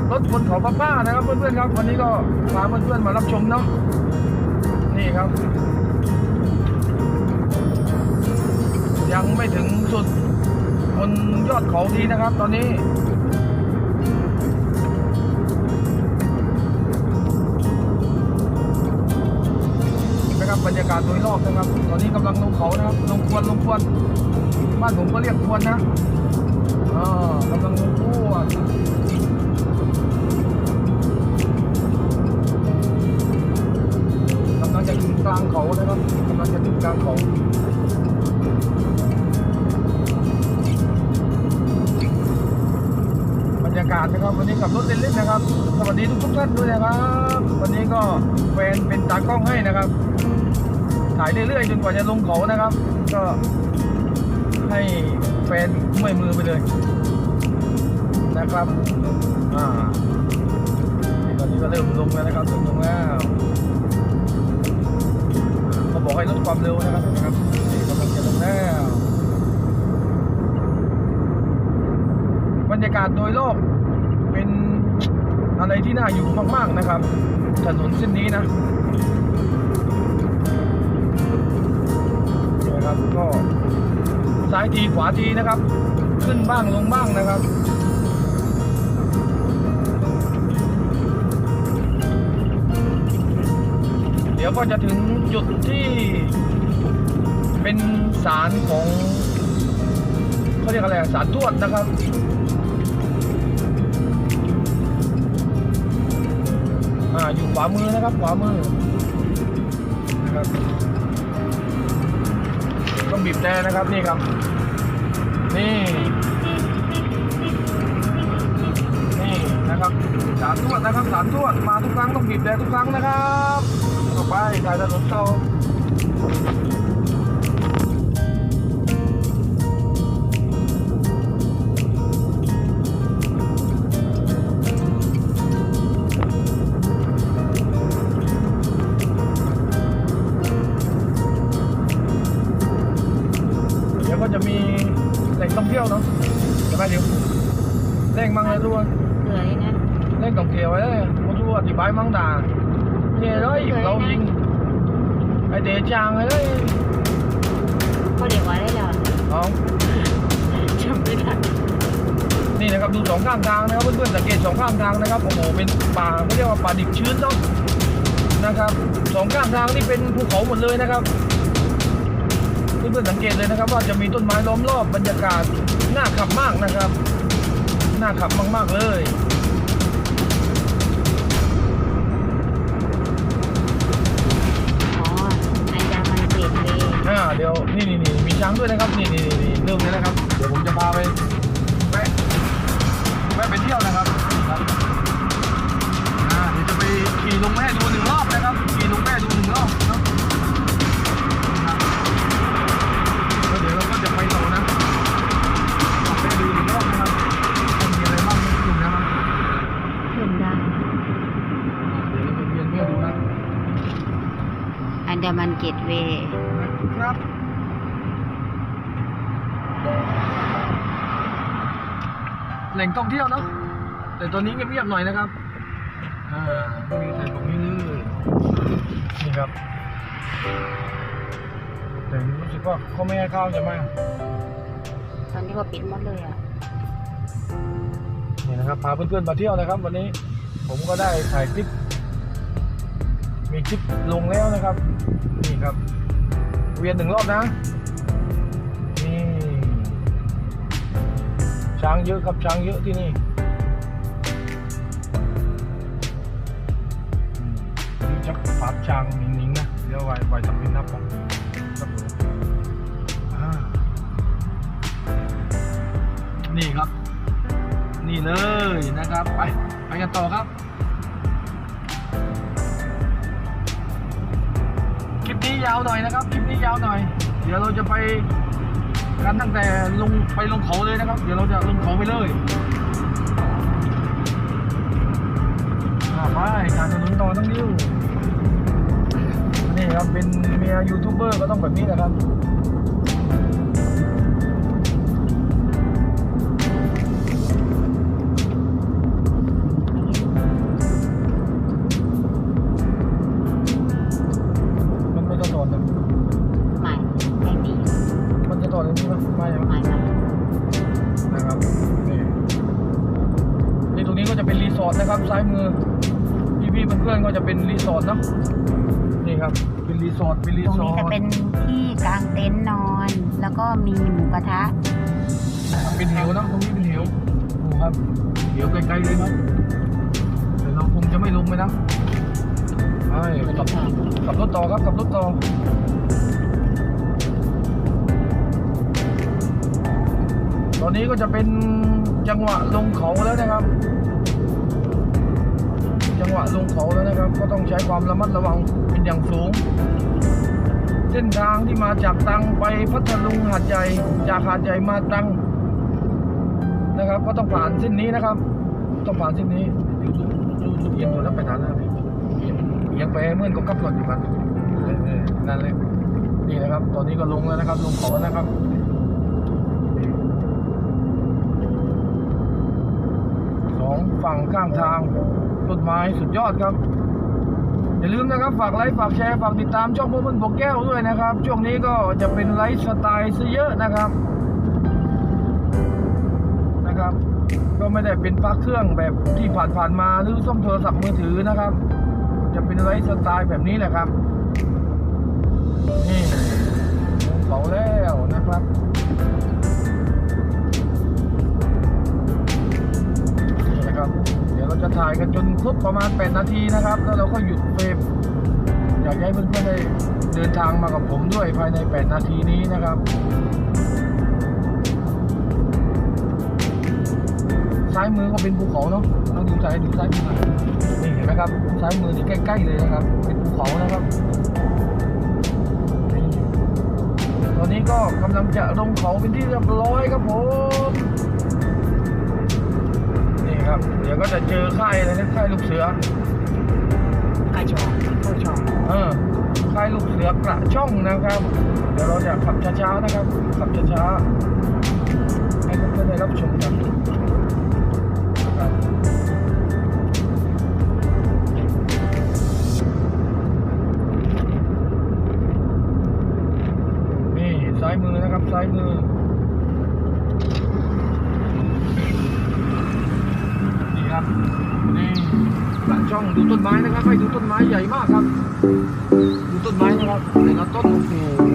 ขับรถบนเขาป้าๆนะครับเพื่อนๆครับวันนี้ก็พาเพื่อนๆมารับชมเนาะนี่ครับ ยังไม่ถึงสุดบนยอดเขาทีนะครับ ตอนนี้นะครับบรรยากาศโดยรอบนะครับ ตอนนี้กำลังลงเขานะครับลงควนลงควนบ้านผมก็เรียกควนนะอ่ากำลังากาศนะครับ วันนี้ขับรถเล่นๆนะครับ สวัสดีทุกท่านด้วยนะครับ วันนี้ก็แฟนเป็นตากล้องให้นะครับ ถ่ายเรื่อยๆจนกว่าจะลงเขานะครับ ก็ให้แฟนเมื่อยมือไปเลย นะครับ อ่านี่ตอนนี้ก็เริ่มลงแล้วนะครับเริ่มลงแล้วเขาบอกให้ลดความเร็วนะครับนะครับกำลังจะลงแล้วบรรยากาศโดยรอบ เป็นอะไรที่น่าอยู่มาก ๆนะครับถนนเส้นนี้นะนี่นะครับก็ซ้ายทีขวาทีนะครับ ขึ้นบ้างลงบ้างนะครับเดี๋ยวก็จะถึงจุดที่เป็นศาลของเขาเรียกอะไรศาลทวดนะครับ อยู่ขวามือนะครับ ขวามือนะครับต้องบีบแต่นะครับนี่ครับ นี่นี่นะครับสามทวดนะครับสามทวดมาทุกครั้งต้องบีบแต่ทุกครั้งนะครับต่อไปการถนนเก่า เล่นกับเกียวเลยมาดูอธิบายมั่งดาเนี่ยเลยเรายิงไอเดจางเลยเขาเรียวได้แล้วเอาจำไม่ได้นี่นะครับดูสองข้างทางนะครับเพื่อนๆสังเกตสองข้างทางนะครับโอ้โหเป็นป่าเขาเรียกว่าป่าดิบชื้นเนาะนะครับสองข้างทางนี่เป็นภูเขาหมดเลยนะครับเพื่อนๆสังเกตเลยนะครับ ว่าจะมีต้นไม้ล้อมรอบบรรยากาศน่าขับมากนะครับ น่าขับมากๆเลย ดามันเกตเวย์ครับแหล่งท่องเที่ยวเนาะแต่ตอนนี้เงียบๆหน่อยนะครับ อ่าไม่มีใครตรงนี้เลยนี่ครับ แต่รู้สึกว่าเขาไม่ให้เข้าใช่ไหมตอนนี้ก็ปิดหมดเลยอะ นี่นะครับพาเพื่อนๆมาเที่ยวนะครับ วันนี้ผมก็ได้ถ่ายคลิป มีคลิปลงแล้วนะครับ นี่ครับ เวียนหนึ่งรอบนะ นี่ ช้างเยอะครับช้างเยอะที่นี่อืมนี่จะปราบช้างนิ่งๆนะเดี๋ยวไว้ไว้ทำเป็นนับก่อนครับผมนี่ครับ นี่เลยนะครับ ไป ไปกันต่อครับ ยาวหน่อยนะครับคลิปนี้ยาวหน่อย เดี๋ยวเราจะไปกันตั้งแต่ลงไปลงเขาเลยนะครับ เดี๋ยวเราจะลงเขาไปเลยอ่าไปการถนนต่อต้องนิ้วนี่ครับเป็นเมียยูทูบเบอร์ก็ต้องแบบนี้นะครับ พี่ๆเพื่อนๆก็จะเป็นรีสอร์ทเนาะนี่ครับเป็นรีสอร์ทเป็นรีตรงสอนี้ร์จะทเป็นที่กลางเต็นท์นอน แล้วก็มีหมูกระทะ เป็นเหวนะตรงนี้เป็นเหวโอ้ครับเหวไกลๆเลยครับเดี๋ยวเราคงจะไม่ลงไปนะไปขับขับรถต่อครับขับรถต่อตอนนี้ก็จะเป็นจังหวะลงเขาแล้วนะครับ จังหวะลงเขาแล้วนะครับ ก็ต้องใช้ความระมัดระวังเป็นอย่างสูง เส้นทางที่มาจากตังไปพัทลุงหาดใหญ่จากหาดใหญ่มาตังนะครับ ก็ต้องผ่านเส้นนี้นะครับ ต้องผ่านเส้นนี้ดูดูดูเอียงตัวนั้นไปทางนั้นเอียงเอียงไปให้เมื่อนกับกับรถอยู่กันเออเออนั่นเลยนี่นะครับ ตอนนี้ก็ลงแล้วนะครับ ลงเขาแล้วนะครับสองฝั่งข้างทาง ต้นไม้สุดยอดครับ อย่าลืมนะครับฝากไลค์ฝากแชร์ฝากติดตามช่องพวกมันบวกแก้วด้วยนะครับ ช่วงนี้ก็จะเป็นไลฟ์สไตล์ซะเยอะนะครับนะครับ ก็ไม่ได้เป็นพักเครื่องแบบที่ผ่านๆมาหรือซ่อมโทรศัพท์มือถือนะครับ จะเป็นไลฟ์สไตล์แบบนี้แหละครับนี่เขาแล้วนะครับนี่นะครับ เราจะถ่ายกันจนครบประมาณ 8 นาทีนะครับ แล้วเราก็หยุดเฟรมอยากให้เพื่อนๆได้เดินทางมากับผมด้วยภายใน 8 นาทีนี้นะครับ ซ้ายมือก็เป็นภูเขาเนาะเราดูซ้ายดูซ้ายมือหน่อยนี่เห็นไหมครับ ซ้ายมือนี่ใกล้ๆเลยนะครับ เป็นภูเขานะครับตอนนี้ก็กำลังจะลงเขาเป็นที่เรียบร้อยครับผม นี่ครับ เดี๋ยวก็จะเจอค่ายอะไรนะค่ายลูกเสือกระชองโคชองเออค่ายลูกเสือกระช่องนะครับ เดี๋ยวเราจะขับช้าๆนะครับ ขับช้าๆให้เพื่อนๆได้รับชมกันนะครับนี่ซ้ายมือนะครับซ้ายมือ นี่ครับ นี่หลัง ช่องดูต้นไม้นะครับให้ดูต้นไม้ใหญ่มากครับ ดูต้นไม้นะครับแต่ละต้นโอ้โห